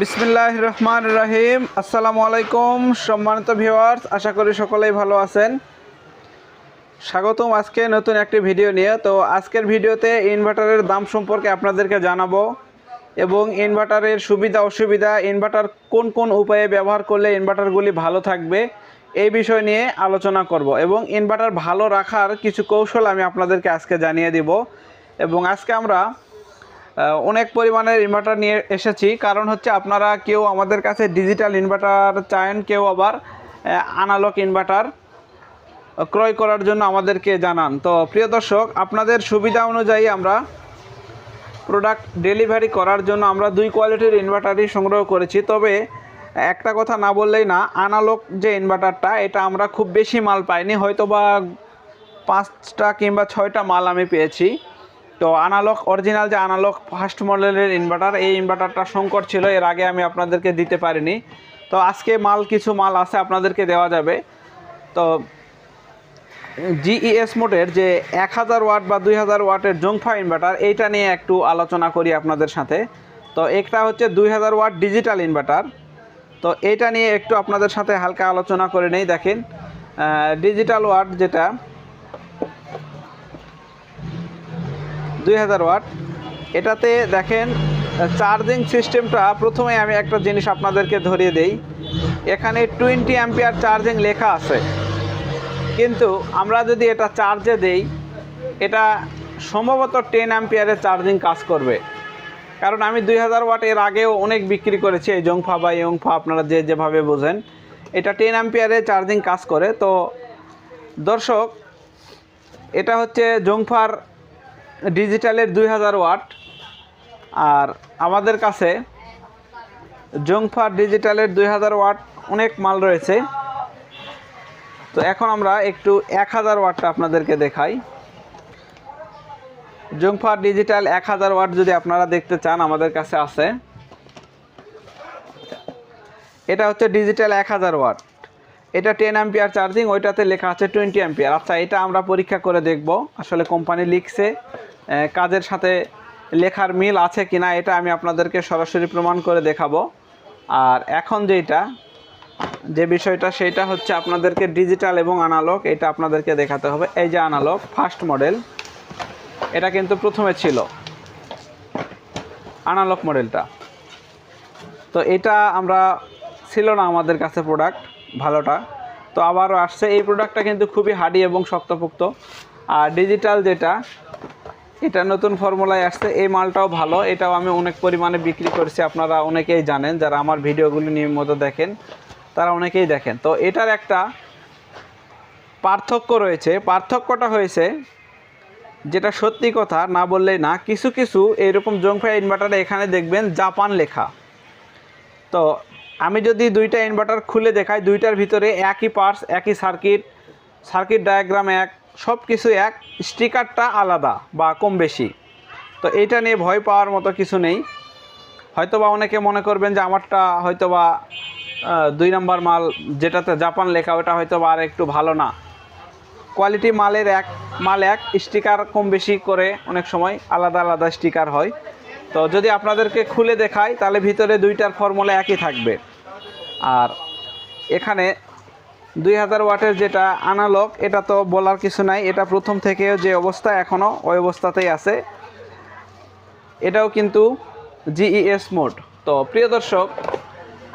বিসমিল্লাহ রহমান রাহিম। আসসালামু আলাইকুম, সম্মানিত ভিউয়ার্স, আশা করি সকলেই ভালো আছেন। স্বাগতম আজকে নতুন একটি ভিডিও নিয়ে। তো আজকের ভিডিওতে ইনভার্টারের দাম সম্পর্কে আপনাদেরকে জানাব এবং ইনভার্টারের সুবিধা, অসুবিধা, ইনভার্টার কোন কোন উপায়ে ব্যবহার করলে ইনভার্টারগুলি ভালো থাকবে এই বিষয় নিয়ে আলোচনা করব এবং ইনভার্টার ভালো রাখার কিছু কৌশল আমি আপনাদেরকে আজকে জানিয়ে দিব। এবং আজকে আমরা অনেক পরিমাণের ইনভার্টার নিয়ে এসেছি। কারণ হচ্ছে আপনারা কেউ আমাদের কাছে ডিজিটাল ইনভার্টার চান কেউ আবার আনালক ইনভার্টার ক্রয় করার জন্য আমাদেরকে জানান। তো প্রিয় দর্শক, আপনাদের সুবিধা অনুযায়ী আমরা প্রোডাক্ট ডেলিভারি করার জন্য আমরা দুই কোয়ালিটির ইনভার্টারই সংগ্রহ করেছি। তবে একটা কথা না বললেই না আনালক যে ইনভার্টারটা এটা আমরা খুব বেশি মাল পাইনি। হয়তো বা পাঁচটা কিংবা ছয়টা মাল আমি পেয়েছি। তো আনালক অরিজিনাল যে আনালক ফার্স্ট মডেলের ইনভার্টার এই ইনভার্টারটা সংকট ছিল, এর আগে আমি আপনাদেরকে দিতে পারিনি। তো আজকে মাল, কিছু মাল আছে আপনাদেরকে দেওয়া যাবে। তো জিইএস মোডের যে এক হাজার ওয়াট বা দুই হাজার ওয়াটের জংফা ইনভার্টার এইটা নিয়ে একটু আলোচনা করি আপনাদের সাথে। তো একটা হচ্ছে দুই হাজার ওয়াট ডিজিটাল ইনভার্টার তো এইটা নিয়ে একটু আপনাদের সাথে হালকা আলোচনা করে নেই, দেখেন। ডিজিটাল ওয়াট যেটা দুই হাজার ওয়াট। এটাতে দেখেন চার্জিং সিস্টেমটা প্রথমে আমি একটা জিনিস আপনাদেরকে ধরিয়ে দেই। এখানে টোয়েন্টি অ্যাম্পিয়ার চার্জিং লেখা আছে। কিন্তু আমরা যদি এটা চার্জে দেই, এটা সম্ভবত টেন অ্যাম্পিয়ারের চার্জিং কাজ করবে। কারণ আমি দুই হাজার ওয়াট এর আগেও অনেক বিক্রি করেছি, এই জংফা বা ইয়ংফা, আপনারা যে যেভাবে বোঝেন। এটা টেন অ্যাম্পিয়ারে চার্জিং কাজ করে। তো দর্শক, এটা হচ্ছে জংফার ডিজিটালের দুই হাজার ওয়াট। আর আমাদের কাছে জংফার ডিজিটালের দুই হাজার ওয়াট অনেক মাল রয়েছে। তো এখন আমরা একটু এক হাজার ওয়াটটা আপনাদেরকে দেখাই। জংফার ডিজিটাল এক হাজার ওয়াট যদি আপনারা দেখতে চান, আমাদের কাছে আছে। এটা হচ্ছে ডিজিটাল এক হাজার ওয়াট। এটা টেন অ্যাম্পিয়ার চার্জিং, ওইটাতে লেখা আছে টোয়েন্টি অ্যাম্পিয়ার। আচ্ছা এটা আমরা পরীক্ষা করে দেখব। আসলে কোম্পানি লিখছে কাজের সাথে লেখার মিল আছে কিনা এটা আমি আপনাদেরকে সরাসরি প্রমাণ করে দেখাবো। আর এখন যেটা যে বিষয়টা সেটা হচ্ছে আপনাদেরকে ডিজিটাল এবং আনালগ এটা আপনাদেরকে দেখাতে হবে। এই যে আনালগ ফার্স্ট মডেল এটা কিন্তু প্রথমে ছিল। আনালগ মডেলটা তো এটা আমরা, ছিল না আমাদের কাছে প্রোডাক্ট ভালোটা। তো আবারও আসছে। এই প্রোডাক্টটা কিন্তু খুবই হার্ডি এবং শক্তপোক্ত। আর ডিজিটাল যেটা এটা নতুন ফর্মুলায় আসছে। এই মালটাও ভালো, এটাও আমি অনেক পরিমাণে বিক্রি করেছি। আপনারা অনেকেই জানেন, যারা আমার ভিডিওগুলি নিয়মিত দেখেন, তারা অনেকেই দেখেন। তো এটার একটা পার্থক্য রয়েছে। পার্থক্যটা হয়েছে, যেটা সত্যি কথা, না বললেই না, কিছু কিছু এইরকম জংফা ইনভার্টারে এখানে দেখবেন জাপান লেখা। তো আমি যদি দুইটা ইনভার্টার খুলে দেখাই, দুইটার ভিতরে একই পার্টস একই সার্কিট সার্কিট ডায়াগ্রাম এক সব কিছু এক, স্টিকারটা আলাদা বা কম বেশি। তো এইটা নিয়ে ভয় পাওয়ার মতো কিছু নেই। হয়তোবা অনেকে মনে করবেন যে আমারটা হয়তোবা দুই নাম্বার মাল, যেটাতে জাপান লেখা, ওটা হয়তোবা আর একটু ভালো না। কোয়ালিটি মালের এক, মাল এক, স্টিকার কম বেশি করে অনেক সময় আলাদা আলাদা স্টিকার হয়। তো যদি আপনাদেরকে খুলে দেখাই, তাহলে ভিতরে দুইটার ফর্মুলা একই থাকবে। আর এখানে দুই হাজার ওয়াটের যেটা আনালগ এটা তো বলার কিছু নাই। এটা প্রথম থেকে যে অবস্থা এখনও ওই অবস্থাতেই আছে। এটাও কিন্তু জিইএস মোড তো প্রিয় দর্শক,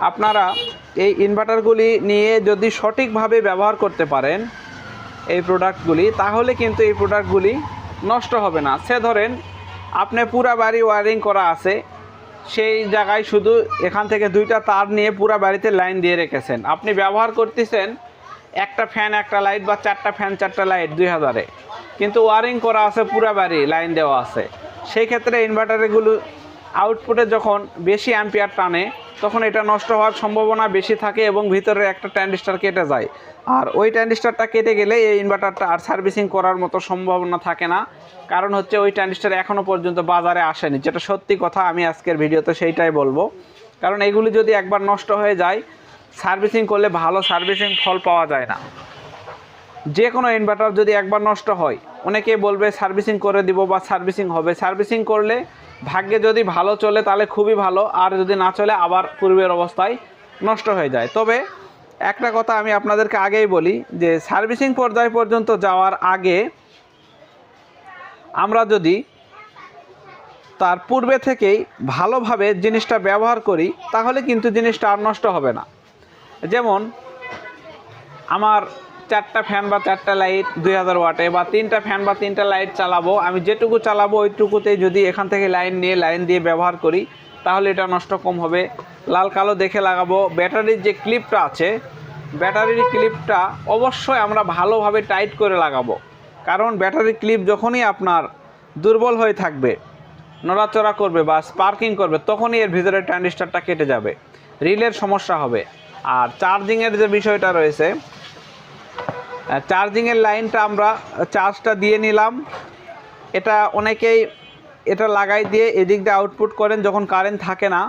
আপনারা এই ইনভার্টারগুলি নিয়ে যদি সঠিকভাবে ব্যবহার করতে পারেন এই প্রোডাক্টগুলি তাহলে কিন্তু এই প্রোডাক্টগুলি নষ্ট হবে না। সে ধরেন, আপনি পুরা বাড়ি ওয়ারিং করা আছে, সেই জায়গায় শুধু এখান থেকে দুইটা তার নিয়ে পুরা বাড়িতে লাইন দিয়ে রেখেছেন। আপনি ব্যবহার করতেছেন একটা ফ্যান একটা লাইট বা চারটা ফ্যান চারটা লাইট দুই হাজারে। কিন্তু ওয়ারিং করা আছে পুরা বাড়ি লাইন দেওয়া আছে। সেই ক্ষেত্রে ইনভার্টারগুলো আউটপুটে যখন বেশি অ্যাম্পিয়ার টানে, তখন এটা নষ্ট হওয়ার সম্ভাবনা বেশি থাকে এবং ভিতরে একটা ট্যান্ডিস্টার কেটে যায়। আর ওই ট্যান্ডিস্টারটা কেটে গেলে এই ইনভার্টারটা আর সার্ভিসিং করার মতো সম্ভাবনা থাকে না। কারণ হচ্ছে ওই ট্যান্ডিস্টার এখনও পর্যন্ত বাজারে আসেনি। যেটা সত্যি কথা, আমি আজকের ভিডিওতে সেইটাই বলব। কারণ এগুলি যদি একবার নষ্ট হয়ে যায় সার্ভিসিং করলে ভালো সার্ভিসিং ফল পাওয়া যায় না। যে কোনো ইনভার্টার যদি একবার নষ্ট হয়, অনেকে বলবে সার্ভিসিং করে দিব বা সার্ভিসিং হবে। সার্ভিসিং করলে ভাগ্যে যদি ভালো চলে তাহলে খুবই ভালো, আর যদি না চলে আবার পূর্বের অবস্থায় নষ্ট হয়ে যায়। তবে একটা কথা আমি আপনাদেরকে আগেই বলি যে, সার্ভিসিং পর্যায় পর্যন্ত যাওয়ার আগে আমরা যদি তার পূর্বে থেকেই ভালোভাবে জিনিসটা ব্যবহার করি, তাহলে কিন্তু জিনিসটা আর নষ্ট হবে না। যেমন, আমার চারটা ফ্যান বা চারটা লাইট দুই হাজার ওয়াটে বা তিনটা ফ্যান বা তিনটা লাইট চালাবো, আমি যেটুকু চালাবো ওইটুকুতেই যদি এখান থেকে লাইন নিয়ে লাইন দিয়ে ব্যবহার করি, তাহলে এটা নষ্ট কম হবে। লাল কালো দেখে লাগাবো। ব্যাটারির যে ক্লিপটা আছে, ব্যাটারির ক্লিপটা অবশ্যই আমরা ভালোভাবে টাইট করে লাগাবো। কারণ ব্যাটারির ক্লিপ যখনই আপনার দুর্বল হয়ে থাকবে, নড়াচড়া করবে বা স্পার্কিং করবে, তখনই এর ভিতরে ট্রানজিস্টারটা কেটে যাবে। রিলের সমস্যা হবে। আর চার্জিংয়ের যে বিষয়টা রয়েছে চার্জিংয়ের লাইনটা আমরা চার্জটা দিয়ে নিলাম। এটা অনেকেই এটা লাগাই দিয়ে এদিক দিয়ে আউটপুট করেন, যখন কারেন্ট থাকে না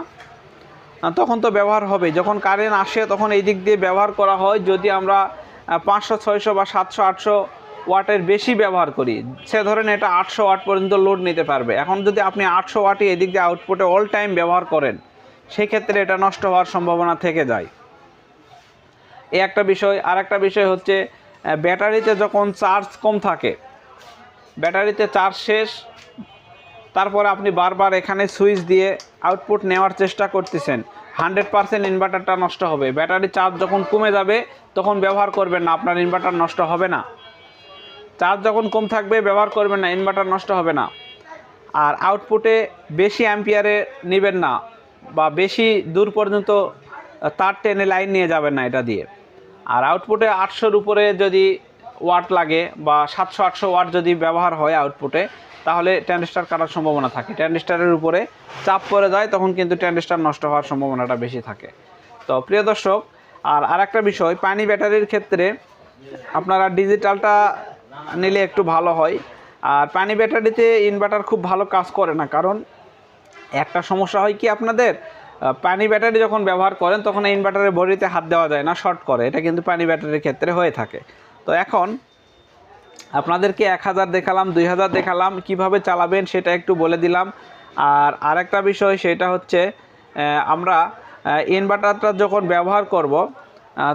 তখন তো ব্যবহার হবে। যখন কারেন্ট আসে, তখন এই দিক দিয়ে ব্যবহার করা হয়। যদি আমরা পাঁচশো, ছয়শো বা সাতশো, আটশো ওয়াটের বেশি ব্যবহার করি, সে ধরেন এটা আটশো ওয়াট পর্যন্ত লোড নিতে পারবে। এখন যদি আপনি আটশো ওয়াটই এদিক দিয়ে আউটপুটে অল টাইম ব্যবহার করেন, সেক্ষেত্রে এটা নষ্ট হওয়ার সম্ভাবনা থেকে যায়। এই একটা বিষয় আর একটা বিষয় হচ্ছে ব্যাটারিতে যখন চার্জ কম থাকে, ব্যাটারিতে চার্জ শেষ, তারপর আপনি বারবার এখানে সুইচ দিয়ে আউটপুট নেওয়ার চেষ্টা করতেছেন হান্ড্রেড পারসেন্ট ইনভার্টারটা নষ্ট হবে। ব্যাটারি চার্জ যখন কমে যাবে, তখন ব্যবহার করবেন না, আপনার ইনভার্টার নষ্ট হবে না। চার্জ যখন কম থাকবে, ব্যবহার করবেন না, ইনভার্টার নষ্ট হবে না। আর আউটপুটে বেশি অ্যাম্পিয়ারে নেবেন না, বা বেশি দূর পর্যন্ত তার টেনে লাইন নিয়ে যাবেন না এটা দিয়ে। আর আউটপুটে আটশোর উপরে যদি ওয়াট লাগে বা সাতশো, আটশো ওয়াট যদি ব্যবহার হয় আউটপুটে তাহলে ট্যান্ডিস্টার কাটার সম্ভাবনা থাকে। ট্যান্ডিস্টারের উপরে চাপ পড়ে যায়, তখন কিন্তু ট্যান্ডিস্টার নষ্ট হওয়ার সম্ভাবনাটা বেশি থাকে। তো প্রিয় দর্শক, আর আরেকটা বিষয়, পানি ব্যাটারির ক্ষেত্রে আপনারা ডিজিটালটা নিলে একটু ভালো হয়। আর পানি ব্যাটারিতে ইনভার্টার খুব ভালো কাজ করে না, কারণ একটা সমস্যা হয় কি আপনাদের? পানি ব্যাটারি যখন ব্যবহার করেন, তখন এই ইনভার্টারের বডিতে হাত দেওয়া যায় না শর্ট করে। এটা কিন্তু পানি ব্যাটারির ক্ষেত্রে হয়ে থাকে। তো এখন আপনাদেরকে এক হাজার দেখালাম, দুই হাজার দেখালাম, কীভাবে চালাবেন সেটা একটু বলে দিলাম। আর আরেকটা বিষয়, সেটা হচ্ছে আমরা ইনভার্টারটা যখন ব্যবহার করব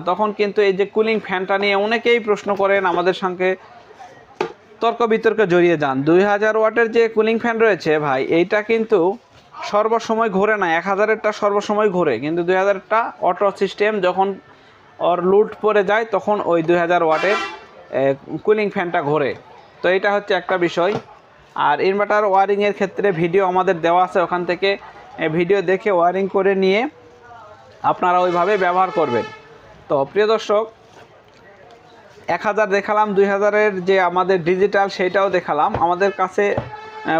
তখন কিন্তু এই যে কুলিং ফ্যানটা নিয়ে অনেকেই প্রশ্ন করেন, আমাদের সঙ্গে তর্ক বিতর্কে জড়িয়ে যান। দুই হাজার ওয়াটের যে কুলিং ফ্যান রয়েছে ভাই, এইটা কিন্তু সর্বসময় ঘোরে না, এক হাজারেরটা সর্বসময় ঘোরে। কিন্তু দুই হাজারটা অটো সিস্টেম যখন ওর লুট পরে যায়, তখন ওই দুই হাজার ওয়াটের কুলিং ফ্যানটা ঘোরে। তো এটা হচ্ছে একটা বিষয়। আর ইনভার্টার ওয়ারিংয়ের ক্ষেত্রে ভিডিও আমাদের দেওয়া আছে ওখান থেকে। ভিডিও দেখে ওয়ারিং করে নিয়ে আপনারা ওইভাবে ব্যবহার করবেন। তো প্রিয় দর্শক, এক হাজার দেখালাম, দুই হাজারের যে আমাদের ডিজিটাল সেইটাও দেখালাম। আমাদের কাছে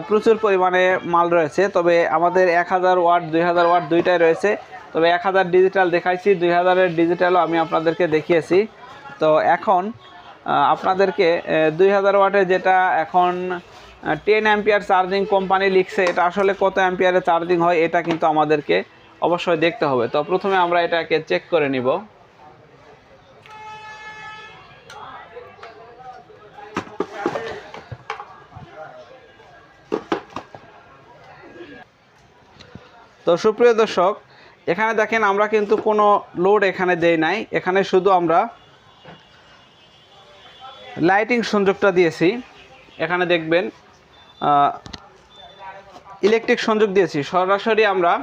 প্রচুর পরিমাণে মাল রয়েছে, তবে আমাদের এক হাজার ওয়াট, দুই হাজার ওয়াট দুইটাই রয়েছে। তবে এক হাজার ডিজিটাল দেখাইছি, দুই হাজারের ডিজিটালও আমি আপনাদেরকে দেখিয়েছি। তো এখন আপনাদেরকে দুই হাজার ওয়াটের যেটা এখন টেন অ্যাম্পিয়ার চার্জিং কোম্পানি লিখছে, এটা আসলে কত অ্যাম্পিয়ারে চার্জিং হয়, এটা কিন্তু আমাদেরকে অবশ্যই দেখতে হবে। তো প্রথমে আমরা এটাকে চেক করে নিব। তো সুপ্রিয় দর্শক, এখানে দেখেন আমরা কিন্তু কোনো লোড এখানে দেই নাই। এখানে শুধু আমরা লাইটিং সংযোগটা দিয়েছি। এখানে দেখবেন ইলেকট্রিক সংযোগ দিয়েছি। সরাসরি আমরা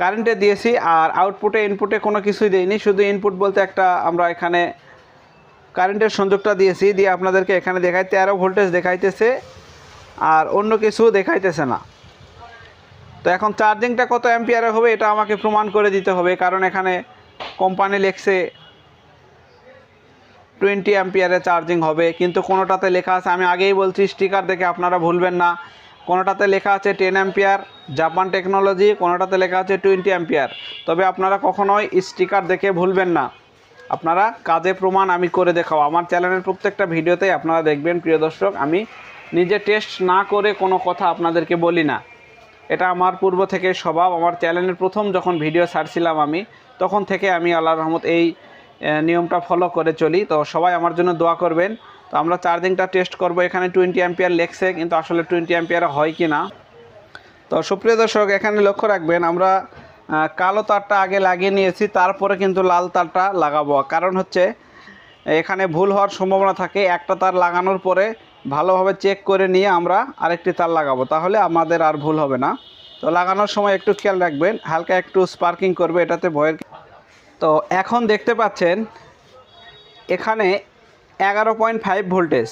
কারেন্টে দিয়েছি আর আউটপুটে ইনপুটে কোনো কিছুই দেইনি। শুধু ইনপুট বলতে একটা আমরা এখানে কারেন্টের সংযোগটা দিয়েছি। দিয়ে আপনাদেরকে এখানে দেখাই, তেরো ভোল্টেজ দেখাইতেছে আর অন্য কিছু দেখাইতেছে না। তো এখন চার্জিংটা কত অ্যাম্পিয়ারে হবে এটা আমাকে প্রমাণ করে দিতে হবে, কারণ এখানে কোম্পানি লেখছে টোয়েন্টি অ্যাম্পিয়ারে চার্জিং হবে, কিন্তু কোনোটাতে লেখা আছে, আমি আগেই বলছি স্টিকার দেখে আপনারা ভুলবেন না, কোনোটাতে লেখা আছে টেন অ্যাম্পিয়ার জাপান টেকনোলজি কোনোটাতে লেখা আছে টোয়েন্টি অ্যাম্পিয়ার, তবে আপনারা কখনোই স্টিকার দেখে ভুলবেন না। আপনারা কাজে প্রমাণ আমি করে দেখাবো, আমার চ্যানেলের প্রত্যেকটা ভিডিওতেই আপনারা দেখবেন, প্রিয় দর্শক, আমি নিজে টেস্ট না করে কোনো কথা আপনাদেরকে বলি না। এটা আমার পূর্ব থেকে স্বভাব, আমার চ্যানেলের প্রথম যখন ভিডিও ছাড়ছিলাম আমি, তখন থেকে আমি আল্লাহ রহমত এই নিয়মটা ফলো করে চলি। তো সবাই আমার জন্য দোয়া করবেন। তো আমরা চার্জিংটা টেস্ট করব। এখানে টোয়েন্টি অ্যাম্পিয়ার লেখছে, কিন্তু আসলে টোয়েন্টি অ্যাম্পিয়ার হয় কি না? তো সুপ্রিয় দর্শক, এখানে লক্ষ্য রাখবেন, আমরা কালো তারটা আগে লাগিয়ে নিয়েছি, তারপরে কিন্তু লাল তারটা লাগাবো। কারণ হচ্ছে, এখানে ভুল হওয়ার সম্ভাবনা থাকে। একটা তার লাগানোর পরে ভালোভাবে চেক করে নিয়ে আমরা আরেকটি তার লাগাবো। তাহলে আমাদের আর ভুল হবে না। তো লাগানোর সময় একটু খেয়াল রাখবেন, হালকা একটু স্পার্কিং করবে, এটাতে ভয়ের তো এখন দেখতে পাচ্ছেন, এখানে এগারো পয়েন্ট ফাইভ ভোল্টেজ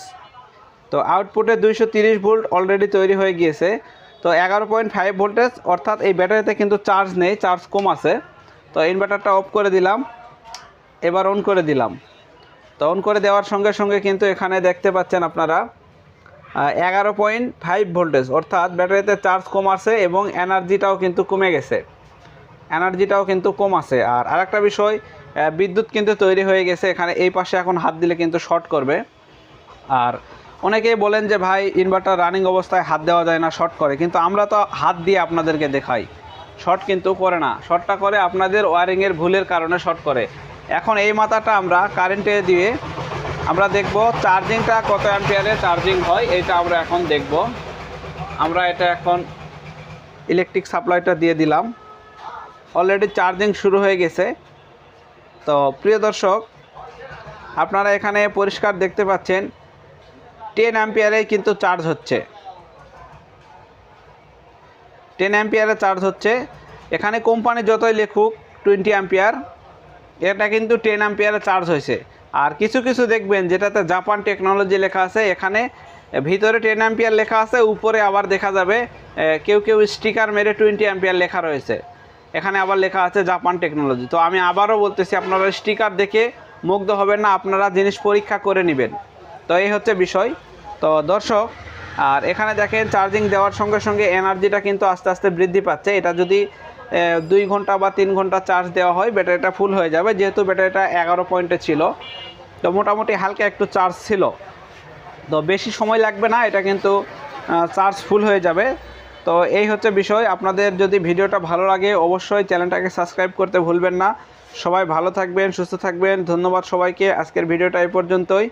তো আউটপুটে দুইশো তিরিশ ভোল্ট অলরেডি তৈরি হয়ে গিয়েছে। তো এগারো পয়েন্ট ফাইভ ভোল্টেজ অর্থাৎ এই ব্যাটারিতে কিন্তু চার্জ নেই চার্জ কম আছে। তো ইনভার্টারটা অফ করে দিলাম, এবার অন করে দিলাম। তো অন করে দেওয়ার সঙ্গে সঙ্গে কিন্তু এখানে দেখতে পাচ্ছেন আপনারা এগারো পয়েন্ট ফাইভ ভোল্টেজ অর্থাৎ ব্যাটারিতে চার্জ কম আছে এবং এনার্জিটাও কিন্তু কমে গেছে। এনার্জিটাও কিন্তু কম আছে। আর আরেকটা বিষয় বিদ্যুৎ কিন্তু তৈরি হয়ে গেছে। এখানে এই পাশে এখন হাত দিলে কিন্তু শর্ট করবে। আর অনেকেই বলেন যে, ভাই ইনভার্টার রানিং অবস্থায় হাত দেওয়া যায় না শর্ট করে। কিন্তু আমরা তো হাত দিয়ে আপনাদেরকে দেখাই। শর্ট কিন্তু করে না। শর্টটা করে আপনাদের ওয়ারিংয়ের ভুলের কারণে শর্ট করে। এখন এই মাথাটা আমরা কারেন্টে দিয়ে আমরা দেখব চার্জিংটা কত অ্যাম্পিয়ারে চার্জিং হয়, এটা আমরা এখন দেখব। আমরা এটা এখন ইলেকট্রিক সাপ্লাইটা দিয়ে দিলাম। অলরেডি চার্জিং শুরু হয়ে গেছে। তো প্রিয় দর্শক, আপনারা এখানে পরিষ্কার দেখতে পাচ্ছেন টেন অ্যাম্পিয়ারেই কিন্তু চার্জ হচ্ছে। টেন অ্যাম্পিয়ারে চার্জ হচ্ছে। এখানে কোম্পানি যতই লেখুক টোয়েন্টি অ্যাম্পিয়ার এটা কিন্তু টেন অ্যাম্পিয়ারে চার্জ হয়েছে। আর কিছু কিছু দেখবেন যেটাতে জাপান টেকনোলজি লেখা আছে, এখানে ভিতরে টেন অ্যাম্পিয়ার লেখা আছে, উপরে আবার দেখা যাবে কেউ কেউ স্টিকার মেরে টোয়েন্টি অ্যাম্পিয়ার লেখা রয়েছে। এখানে আবার লেখা আছে জাপান টেকনোলজি তো আমি আবারও বলতেছি, আপনারা স্টিকার দেখে মুগ্ধ হবেন না, আপনারা জিনিস পরীক্ষা করে নেবেন। তো এই হচ্ছে বিষয়। তো দর্শক, আর এখানে দেখেন চার্জিং দেওয়ার সঙ্গে সঙ্গে এনার্জিটা কিন্তু আস্তে আস্তে বৃদ্ধি পাচ্ছে। এটা যদি দুই ঘণ্টা বা তিন ঘণ্টা চার্জ দেওয়া হয়, ব্যাটারিটা ফুল হয়ে যাবে। যেহেতু ব্যাটারিটা এগারো পয়েন্টে ছিল, তো মোটামুটি হালকা একটু চার্জ ছিল। তো বেশি সময় লাগবে না, এটা কিন্তু চার্জ ফুল হয়ে যাবে। তো এই হচ্ছে বিষয়। আপনাদের যদি ভিডিওটা ভালো লাগে, অবশ্যই চ্যানেলটাকে সাবস্ক্রাইব করতে ভুলবেন না। সবাই ভালো থাকবেন, সুস্থ থাকবেন। ধন্যবাদ সবাইকে। আজকের ভিডিওটা এই পর্যন্তই।